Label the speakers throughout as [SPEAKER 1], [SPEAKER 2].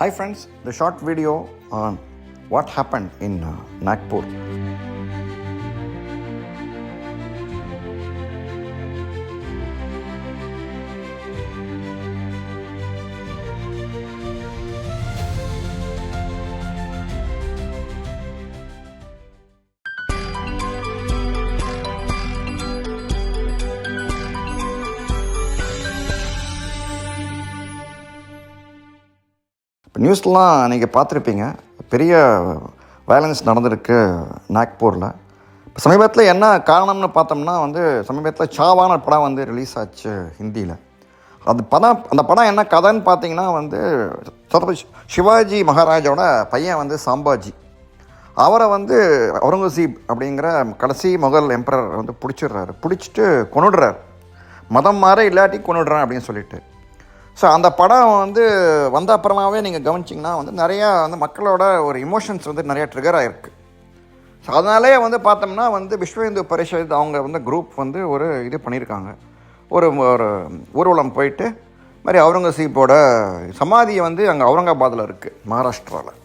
[SPEAKER 1] Hi friends, the short video on what happened in uh, Nagpur. நியூஸ்லாம் நீங்கள் பார்த்துருப்பீங்க. பெரிய வயலன்ஸ் நடந்திருக்கு நாக்பூரில். இப்போ சமீபத்தில் என்ன காரணம்னு பார்த்தோம்னா வந்து சமீபத்தில் சாவான படம் வந்து ரிலீஸ் ஆச்சு ஹிந்தியில். அது படம் அந்த படம் என்ன கதைன்னு பார்த்தீங்கன்னா வந்து சத்ரபதி சிவாஜி மகாராஜோட பையன் வந்து சாம்பாஜி. அவரை வந்து அவுரங்கசீப் அப்படிங்கிற கடைசி முகல் எம்பரர் வந்து பிடிச்சிடுறாரு. பிடிச்சிட்டு கொண்டுடுறாரு மதம் மாற இல்லாட்டி கொண்டுடுறேன் அப்படின்னு சொல்லிட்டு. ஸோ அந்த படம் வந்து வந்த அப்புறமாவே நீங்கள் கவனிச்சிங்கன்னா வந்து நிறையா வந்து மக்களோட ஒரு இமோஷன்ஸ் வந்து நிறையா ட்ரிகர் ஆகிருக்கு ஸோ அதனாலே வந்து பார்த்தோம்னா வந்து விஸ்வ இந்து பரிஷத் அவங்க வந்து குரூப் வந்து ஒரு இது பண்ணியிருக்காங்க ஒரு ஒரு ஊர்வலம் போயிட்டு மாதிரி அவுரங்கசீப்போட சமாதியை வந்து அங்கே அவுரங்காபாத்தில் இருக்குது மகாராஷ்டிராவில்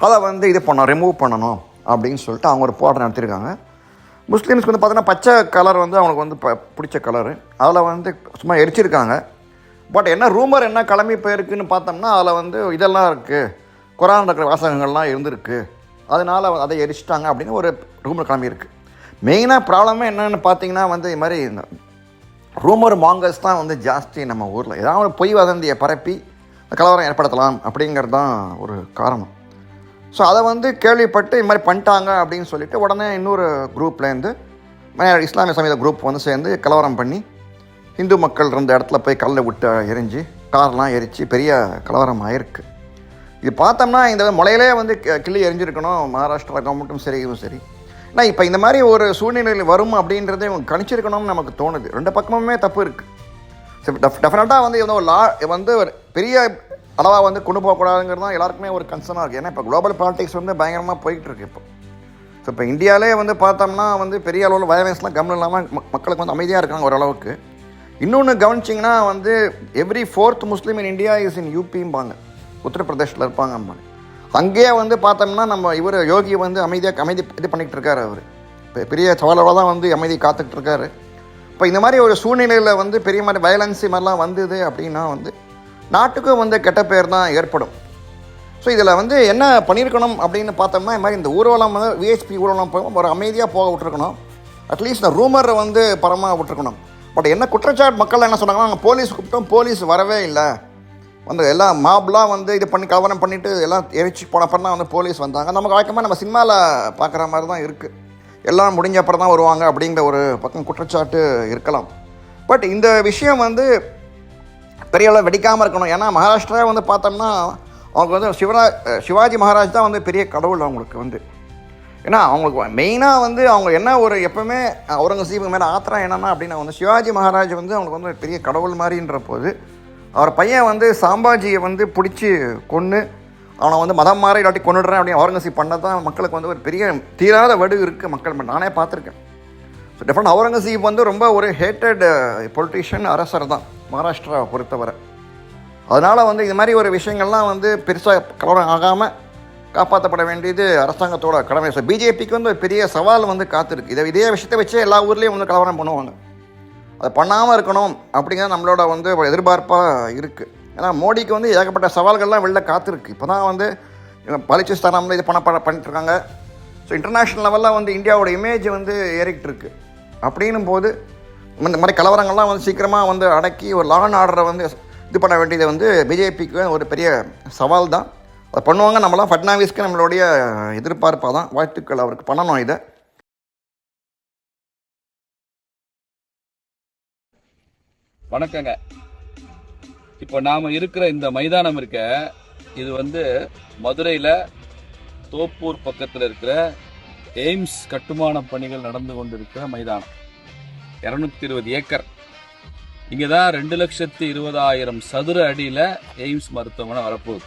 [SPEAKER 1] அதை வந்து இது பண்ணணும் ரிமூவ் பண்ணணும் அப்படின்னு சொல்லிட்டு அவங்க ஒரு போராட்டம் நடத்தியிருக்காங்க முஸ்லீம்ஸ்க்கு வந்து பார்த்தோன்னா பச்சை கலர் வந்து அவங்களுக்கு வந்து ப பிடிச்ச கலரு அதில் வந்து சும்மா எரிச்சிருக்காங்க. பட் என்ன ரூமர் என்ன கிளம்பி போயிருக்குன்னு பார்த்தோம்னா அதில் வந்து இதெல்லாம் இருக்குது குரான் இருக்கிற வாசகங்கள்லாம் இருந்திருக்கு. அதனால் அதை எரிச்சிட்டாங்க அப்படின்னு ஒரு ரூமர் கிளம்பியிருக்கு மெயினாக ப்ராப்ளமே என்னென்னு பார்த்தீங்கன்னா வந்து இது மாதிரி இந்த ரூமர் மாங்கர்ஸ் தான் வந்து ஜாஸ்தி நம்ம ஊரில். ஏதாவது ஒரு பொய் வதந்தியை பரப்பி கலவரம் ஏற்படுத்தலாம் அப்படிங்கிறது தான் ஒரு காரணம். ஸோ அதை வந்து கேள்விப்பட்டு இது மாதிரி பண்ணிட்டாங்க அப்படின்னு சொல்லிட்டு உடனே இன்னொரு குரூப்லேருந்து இஸ்லாமிய சமீத குரூப் வந்து சேர்ந்து கலவரம் பண்ணி இந்து மக்கள் இருந்த இடத்துல போய் கல்லை விட்டு எரிஞ்சு கார்லாம் எரித்து பெரிய கலவரம் ஆயிருக்கு இது பார்த்தோம்னா இந்த முளையிலே வந்து கி- கிள்ளி எரிஞ்சிருக்கணும். மகாராஷ்டிரா கவர்மெண்ட்டும் சரி இதுவும் சரி. ஆனால் இப்போ இந்த மாதிரி ஒரு சூழ்நிலையில் வரும் அப்படின்றதே இவங்க கணிச்சிருக்கணும்னு நமக்கு தோணுது. ரெண்டு பக்கமுமே தப்பு இருக்குது சரி டெஃப் டெஃபினட்டாக வந்து இந்த ஒரு லா வந்து ஒரு பெரிய அளவாக வந்து கொண்டு போகக்கூடாதுங்கிறது தான் எல்லாருக்குமே ஒரு கன்சர்னாக இருக்குது ஏன்னா இப்போ குளோபல் பாலிடிக்ஸ் வந்து பயங்கரமாக போயிட்டு இருக்கு இப்போ. ஸோ இப்போ இந்தியாவிலே வந்து பார்த்தோம்னா வந்து பெரிய அளவில் வயலன்ஸ்லாம் கவனம் இல்லாமல் மக்களுக்கு வந்து அமைதியாக இருக்காங்க ஓரளவுக்கு இன்னொன்று கவனிச்சிங்கன்னா வந்து every fourth Muslim in India is in யூபிம்பாங்க உத்தரப்பிரதேஷில் இருப்பாங்க அங்கேயே வந்து பார்த்தோம்னா நம்ம இவர் யோகி வந்து அமைதியாக அமைதி இது பண்ணிகிட்டு இருக்காரு அவர். பெரிய சவாலோட தான் வந்து அமைதி காத்துக்கிட்டு இருக்காரு. இப்போ இந்த மாதிரி ஒரு சூழ்நிலையில் வந்து பெரிய மாதிரி வயலன்ஸ் மாதிரிலாம் வந்தது அப்படின்னா வந்து நாட்டுக்கும் வந்து கெட்ட பேர் தான் ஏற்படும். ஸோ இதில் வந்து என்ன பண்ணியிருக்கணும் அப்படின்னு பார்த்தோம்னா இந்த மாதிரி இந்த ஊர்வலம் வந்து விஹெச்பி ஊர்வலம் ஒரு அமைதியாக போக விட்டுருக்கணும். அட்லீஸ்ட் இந்த ரூமரை வந்து பரமாக விட்டுருக்கணும். பட் என்ன குற்றச்சாட்டு? மக்கள் என்ன சொன்னாங்கன்னா நாங்கள் போலீஸ் கூப்பிட்டோம் போலீஸ் வரவே இல்லை. வந்து எல்லாம் மாப்லாம் வந்து இது பண்ணி கவனம் பண்ணிவிட்டு எல்லாம் எரிச்சு போனப்பறம் தான் வந்து போலீஸ் வந்தாங்க. நமக்கு வழக்கமாக நம்ம சினிமாவில் பார்க்குற மாதிரி தான் இருக்குது எல்லாம் முடிஞ்ச அப்புறம் தான் வருவாங்க அப்படிங்கிற ஒரு பக்கம் குற்றச்சாட்டு இருக்கலாம். பட் இந்த விஷயம் வந்து பெரிய அளவு வெடிக்காமல் இருக்கணும். ஏன்னா மகாராஷ்டிரா வந்து பார்த்தோம்னா அவங்க வந்து சிவராஜ் சிவாஜி மகாராஜ் தான் வந்து பெரிய கடவுள் அவங்களுக்கு வந்து. ஏன்னா அவங்களுக்கு மெயினாக வந்து அவங்க என்ன ஒரு எப்போவுமே அவுரங்கசீப் மேலே ஆத்திரம் என்னன்னா அப்படின்னா வந்து சிவாஜி மகாராஜ் வந்து அவங்களுக்கு வந்து ஒரு பெரிய கடவுள் மாதிரின்ற போது அவர் பையன் வந்து சாம்பாஜியை வந்து பிடிச்சி கொன்று அவனை வந்து மதம் மாறி இல்லாட்டி கொண்டுடுறேன் அப்படின்னு அவுரங்கசீப் பண்ண தான் மக்களுக்கு வந்து ஒரு பெரிய தீராத வடு இருக்குது மக்கள் நானே பார்த்துருக்கேன். ஸோ டெஃபரெண்ட் அவுரங்கசீப் வந்து ரொம்ப ஒரு ஹேட்டட் பொலிட்டிஷியன் அரசர் தான் மகாராஷ்டிராவை பொறுத்தவரை. அதனால் வந்து இது மாதிரி ஒரு விஷயங்கள்லாம் வந்து பெருசாக கலவரம் ஆகாமல் காப்பாற்றப்பட வேண்டியது அரசாங்கத்தோட கடமை. ஸோ பிஜேபிக்கு வந்து ஒரு பெரிய சவால் வந்து காத்திருக்கு. இதை இதே விஷயத்தை வச்சே எல்லா ஊர்லேயும் வந்து கலவரம் பண்ணுவாங்க. அதை பண்ணாமல் இருக்கணும் அப்படிங்கிறது நம்மளோட வந்து எதிர்பார்ப்பாக இருக்குது ஏன்னா மோடிக்கு வந்து ஏகப்பட்ட சவால்கள்லாம் வெளில காத்திருக்கு. இப்போ தான் வந்து இவங்க இது பண்ண பண்ணிட்டு இருக்காங்க. ஸோ இன்டர்நேஷ்னல் லெவலில் வந்து இந்தியாவோட இமேஜ் வந்து ஏறிக்கிட்டு இருக்கு. அப்படின்னும் போது இந்த மாதிரி கலவரங்கள்லாம் வந்து சீக்கிரமாக வந்து அடக்கி ஒரு லான் ஆர்டரை வந்து இது பண்ண வேண்டியது வந்து பிஜேபிக்கு ஒரு பெரிய சவால் தான் அதை பண்ணுவாங்க. நம்மளாம் ஃபட்னாவிஸ்க்கு நம்மளுடைய எதிர்பார்ப்பாக தான் வாழ்த்துக்கள் அவருக்கு பண்ணணும் இதை.
[SPEAKER 2] வணக்கங்க. இப்போ நாம் இருக்கிற இந்த மைதானம் இருக்க இது வந்து மதுரையில் தோப்பூர் பக்கத்தில் இருக்கிற எய்ம்ஸ் கட்டுமான பணிகள் நடந்து கொண்டிருக்கிற மைதானம். இரநூத்தி இருபது ஏக்கர். இங்கே தான் ரெண்டு லட்சத்தி இருபதாயிரம் சதுர அடியில் எய்ம்ஸ் மருத்துவமனை வரப்போகுது.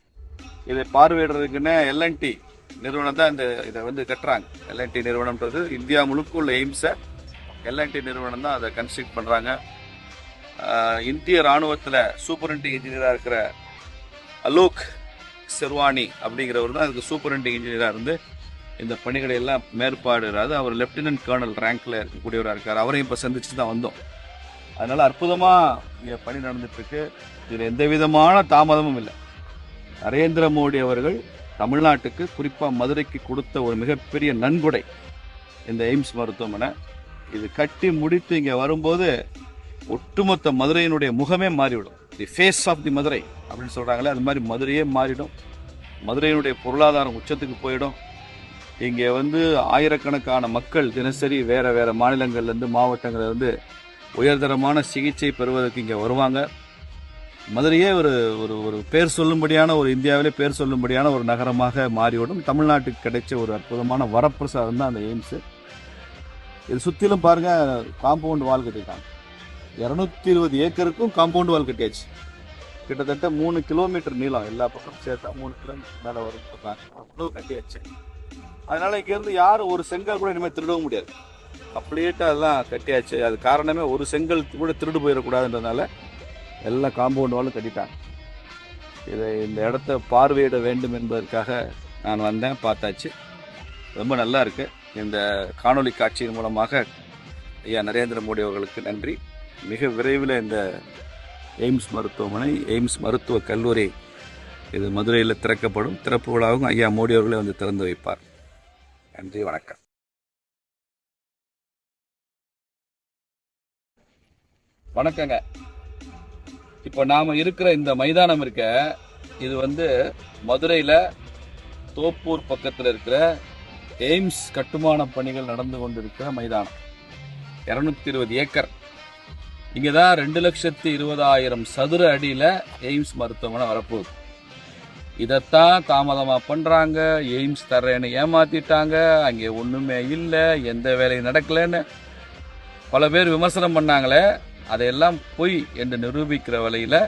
[SPEAKER 2] இதை பார்வையிடுறதுக்குன்னு எல்என்டி நிறுவனம் தான் இந்த இதை வந்து கட்டுறாங்க. எல்என்டி நிறுவனம்ன்றது இந்தியா முழுக்க உள்ள எய்ம்ஸை எல்என்டி நிறுவனம் தான் அதை கன்ஸ்ட்ரக்ட் பண்ணுறாங்க இந்திய ராணுவத்தில் சூப்பரண்டிங் இன்ஜினியராக இருக்கிற அலோக் செர்வானி அப்படிங்கிறவர் தான் அதுக்கு சூப்பரண்டிங் இன்ஜினியராக இருந்து இந்த பணிகளை எல்லாம் மேற்பாடுறாரு அவர் லெப்டினன்ட் கர்னல் ரேங்க்ல இருக்கக்கூடியவராக இருக்கார். அவரையும் இப்போ சந்திச்சு தான் வந்தோம். அதனால அற்புதமாக பணி நடந்துட்டு இருக்கு. இதில் எந்த விதமான தாமதமும் இல்லை. நரேந்திர மோடி அவர்கள் தமிழ்நாட்டுக்கு குறிப்பாக மதுரைக்கு கொடுத்த ஒரு மிகப்பெரிய நன்கொடை இந்த எய்ம்ஸ் மருத்துவமனை. இது கட்டி முடித்து இங்கே வரும்போது ஒட்டுமொத்த மதுரையினுடைய முகமே மாறிவிடும். The face of the Madurai அப்படின்னு சொல்கிறாங்களே அது மாதிரி மதுரையே மாறிடும். மதுரையினுடைய பொருளாதாரம் உச்சத்துக்கு போயிடும். இங்கே வந்து ஆயிரக்கணக்கான மக்கள் தினசரி வேறு வேறு மாநிலங்கள்லேருந்து மாவட்டங்கள்லேருந்து உயர்தரமான சிகிச்சை பெறுவதற்கு இங்கே வருவாங்க. மதுரையே ஒரு ஒரு ஒரு பேர் சொல்லும்படியான ஒரு இந்தியாவிலே பேர் சொல்லும்படியான ஒரு நகரமாக மாறிவிடும் தமிழ்நாட்டுக்கு கிடைச்ச ஒரு அற்புதமான வரப்பிரசாதம் தான் அந்த எய்ம்ஸு இது சுற்றிலும் பாருங்க காம்பவுண்ட் வால் கட்டியிருக்காங்க. இரநூத்தி இருபது ஏக்கருக்கும் காம்பவுண்ட் வால் கட்டியாச்சு. கிட்டத்தட்ட மூணு கிலோமீட்டர் நீளம் எல்லா பக்கம் சேர்த்தா மூணு கிலோமீட்டர் மேலே வரும். அவ்வளோ அவ்வளவு கட்டியாச்சு. அதனால் இங்கேருந்து யாரும் ஒரு செங்கல் கூட இனிமேல் திருடவும் முடியாது. கம்ப்ளீட்டாக அதெல்லாம் கட்டியாச்சு. அது காரணமே ஒரு செங்கல் கூட திருடு போயிடக்கூடாதுன்றதுனால எல்லா காம்பவுண்ட் வாலும் கட்டிட்டாங்க இதை இந்த இடத்த பார்வையிட வேண்டும் என்பதற்காக நான் வந்தேன் பார்த்தாச்சு. ரொம்ப நல்லா இருக்குது இந்த காணொளி காட்சியின் மூலமாக ஐயா நரேந்திர மோடி அவர்களுக்கு நன்றி. மிக விரைவில் இந்த எய்ம்ஸ் மருத்துவமனை எய்ம்ஸ் மருத்துவ கல்லூரி இது மதுரையில் திறக்கப்படும். திறப்பு விழாவும் ஐயா மோடி அவர்களே வந்து திறந்து வைப்பார். நன்றி வணக்கம். வணக்கங்க. இப்போ நாம் இருக்கிற இந்த மைதானம் இருக்க இது வந்து மதுரையில் தோப்பூர் பக்கத்தில் இருக்கிற எய்ம்ஸ் கட்டுமான பணிகள் நடந்து கொண்டிருக்கிற மைதானம். இரநூத்தி இருபது ஏக்கர். இங்கே தான் ரெண்டு லட்சத்தி இருபதாயிரம் சதுர அடியில் எய்ம்ஸ் மருத்துவமனை வரப்போகுது. இதைத்தான் தாமதமாக பண்ணுறாங்க எய்ம்ஸ் தர்றேன்னு ஏமாத்திட்டாங்க. அங்கே ஒன்றுமே இல்லை. எந்த வேலையும் நடக்கலைன்னு பல பேர் விமர்சனம் பண்ணாங்களே. அதையெல்லாம் பொய் என்று நிரூபிக்கிற வழியில்